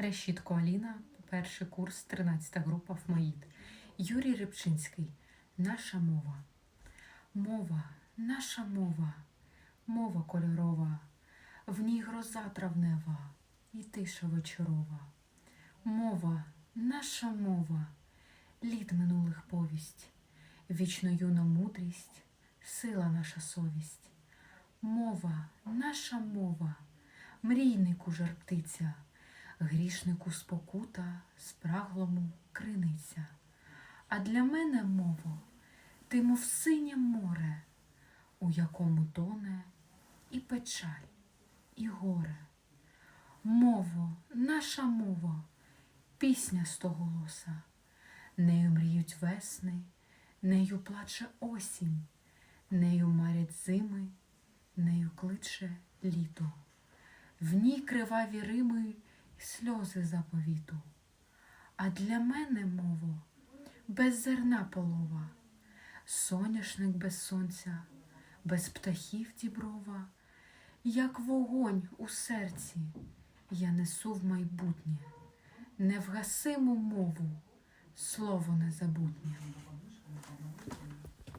Решітко Аліна, перший курс, 13 група ФМАїд. Юрій Рибчинський. Наша мова. Мова, наша мова, мова кольорова, в ній гроза травнева і тиша вечорова. Мова, наша мова, літ минулих повість, вічно юна мудрість, сила наша совість. Мова, наша мова, мрійнику жар птиця, грішнику спокута, спраглому криниця. А для мене мово, ти мов синє море, у якому тоне і печаль, і горе. Мово, наша мова, пісня стоголоса, нею мріють весни, нею плаче осінь, нею марять зими, нею кличе літо. В ній криваві рими сльози заповіту. А для мене мово без зерна полова, соняшник без сонця, без птахів діброва, як вогонь у серці я несу в майбутнє, невгасиму мову, слово незабутнє.